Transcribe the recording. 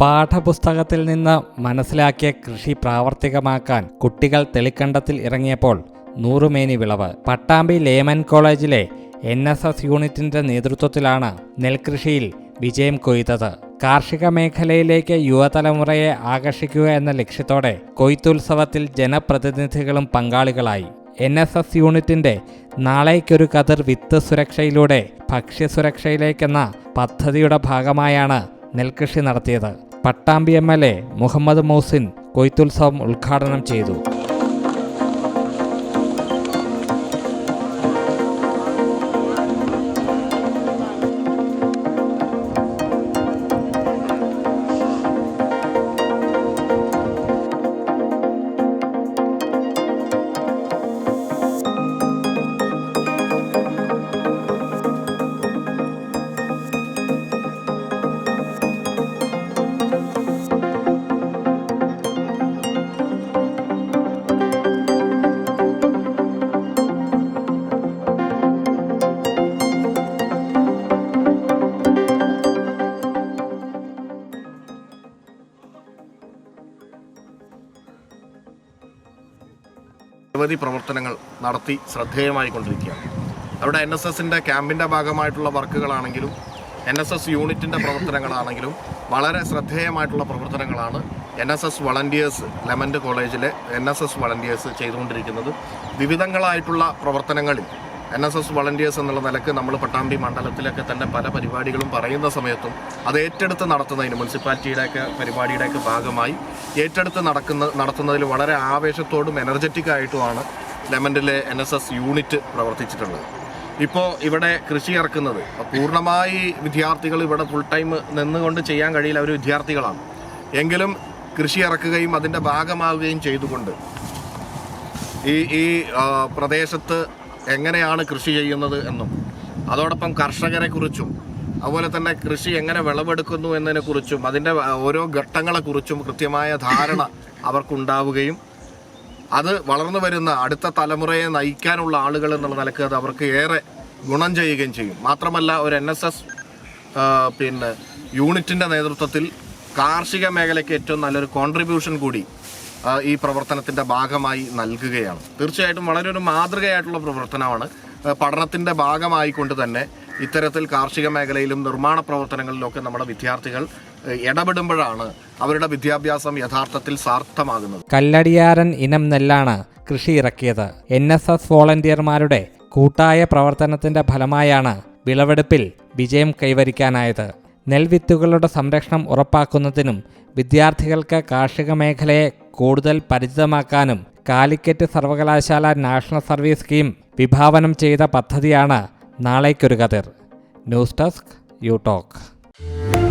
പാഠപുസ്തകത്തിൽ നിന്ന് മനസ്സിലാക്കിയ കൃഷി പ്രാവർത്തികമാക്കാൻ കുട്ടികൾ തെളിക്കണ്ടത്തിൽ ഇറങ്ങിയപ്പോൾ നൂറുമേനി വിളവ്. പട്ടാമ്പി ലേമൻ കോളേജിലെ എൻ എസ് എസ് യൂണിറ്റിന്റെ നേതൃത്വത്തിലാണ് നെൽകൃഷിയിൽ വിജയം കൊയ്തത്. കാർഷിക മേഖലയിലേക്ക് യുവതലമുറയെ ആകർഷിക്കുക എന്ന ലക്ഷ്യത്തോടെ കൊയ്ത്തുത്സവത്തിൽ ജനപ്രതിനിധികളും പങ്കാളികളായി. എൻ എസ് എസ് യൂണിറ്റിന്റെ നാളേക്കൊരു കതിർ വിത്ത് സുരക്ഷയിലൂടെ ഭക്ഷ്യസുരക്ഷയിലേക്കെന്ന പദ്ധതിയുടെ ഭാഗമായാണ് നെൽകൃഷി നടത്തിയത്. Pattambi M L A Muhammad Mohsin കൊയ്ത്തുത്സവം ഉദ്ഘാടനം ചെയ്തു. നിരവധി പ്രവർത്തനങ്ങൾ നടത്തി ശ്രദ്ധേയമായി കൊണ്ടിരിക്കുകയാണ്. അവിടെ എൻ എസ് എസിന്റെ ക്യാമ്പിന്റെ ഭാഗമായിട്ടുള്ള വർക്കുകളാണെങ്കിലും എൻ എസ് എസ് യൂണിറ്റിന്റെ പ്രവർത്തനങ്ങളാണെങ്കിലും വളരെ ശ്രദ്ധേയമായിട്ടുള്ള പ്രവർത്തനങ്ങളാണ് എൻ എസ് എസ് വളണ്ടിയേഴ്സ് ലെമന്റ് കോളേജിലെ എൻ എസ് എസ് വളണ്ടിയേഴ്സ് ചെയ്തുകൊണ്ടിരിക്കുന്നത്. വിവിധങ്ങളായിട്ടുള്ള പ്രവർത്തനങ്ങളിൽ എൻ എസ് എസ് വളണ്ടിയേഴ്സ് എന്നുള്ള നിലയ്ക്ക് നമ്മൾ പട്ടാമ്പി മണ്ഡലത്തിലൊക്കെ തന്നെ പല പരിപാടികളും പറയുന്ന സമയത്തും അത് ഏറ്റെടുത്ത് നടത്തുന്നതിന് മുനിസിപ്പാലിറ്റിയുടെയൊക്കെ പരിപാടിയുടെയൊക്കെ ഭാഗമായി ഏറ്റെടുത്ത് നടക്കുന്ന നടത്തുന്നതിൽ വളരെ ആവേശത്തോടും എനർജറ്റിക് ആയിട്ടുമാണ് ലെമൻഡിലെ എൻ എസ് എസ് യൂണിറ്റ് പ്രവർത്തിച്ചിട്ടുള്ളത്. ഇപ്പോൾ ഇവിടെ കൃഷി ഇറക്കുന്നത്. പൂർണമായി വിദ്യാർത്ഥികൾ ഇവിടെ ഫുൾ ടൈം നിന്നുകൊണ്ട് ചെയ്യാൻ കഴിയില്ല. അവർ വിദ്യാർത്ഥികളാണ്. എങ്കിലും കൃഷി ഇറക്കുകയും അതിന്റെ ഭാഗമാവുകയും ചെയ്തുകൊണ്ട് ഈ ഈ പ്രദേശത്ത് എങ്ങനെയാണ് കൃഷി ചെയ്യുന്നത് എന്നും അതോടൊപ്പം കർഷകരെ കുറിച്ചും അതുപോലെ തന്നെ കൃഷി എങ്ങനെ വിളവെടുക്കുന്നു എന്നതിനെ കുറിച്ചും അതിന്റെ ഓരോ ഘട്ടങ്ങളെക്കുറിച്ചും കൃത്യമായ ധാരണ അവർക്കുണ്ടാവുകയും അത് വളർന്നു വരുന്ന അടുത്ത തലമുറയെ നയിക്കാനുള്ള ആളുകൾ എന്നുള്ള നിലയ്ക്ക് അത് അവർക്ക് ഏറെ ഗുണം ചെയ്യുകയും ചെയ്യും. മാത്രമല്ല ഒരു എൻ എസ് എസ് പിന്നെ യൂണിറ്റിന്റെ നേതൃത്വത്തിൽ കാർഷിക മേഖലയ്ക്ക് ഏറ്റവും നല്ലൊരു കോൺട്രിബ്യൂഷൻ കൂടി ഈ പ്രവർത്തനത്തിന്റെ ഭാഗമായി നൽകുകയാണ്. തീർച്ചയായിട്ടും വളരെ ഒരു മാതൃകയായിട്ടുള്ള പ്രവർത്തനമാണ്. പഠനത്തിന്റെ ഭാഗമായിക്കൊണ്ട് തന്നെ ഇത്തരത്തിൽ കാർഷിക മേഖലയിലും നിർമ്മാണ പ്രവർത്തനങ്ങളിലൊക്കെ നമ്മുടെ വിദ്യാർത്ഥികൾ ഇടപെടുമ്പോഴാണ് അവരുടെ വിദ്യാഭ്യാസം യഥാർത്ഥത്തിൽ സാർത്ഥമാകുന്നത്. കല്ലടിയാരൻ ഇനം നെല്ലാണ് കൃഷി ഇറക്കിയത്. എൻ എസ് എസ് വോളണ്ടിയർമാരുടെ കൂട്ടായ പ്രവർത്തനത്തിന്റെ ഫലമായാണ് വിളവെടുപ്പിൽ വിജയം കൈവരിക്കാനായത്. നെൽവിത്തുകളുടെ സംരക്ഷണം ഉറപ്പാക്കുന്നതിനും വിദ്യാർത്ഥികൾക്ക് കാർഷിക മേഖലയെ കൂടുതൽ പരിചിതമാക്കാനും കാലിക്കറ്റ് സർവകലാശാല നാഷണൽ സർവീസ് സ്കീം വിഭാവനം ചെയ്ത പദ്ധതിയാണ് നാളേക്കൊരു കതിർ ന്യൂസ് ഡെസ്ക് യു ടോക്ക്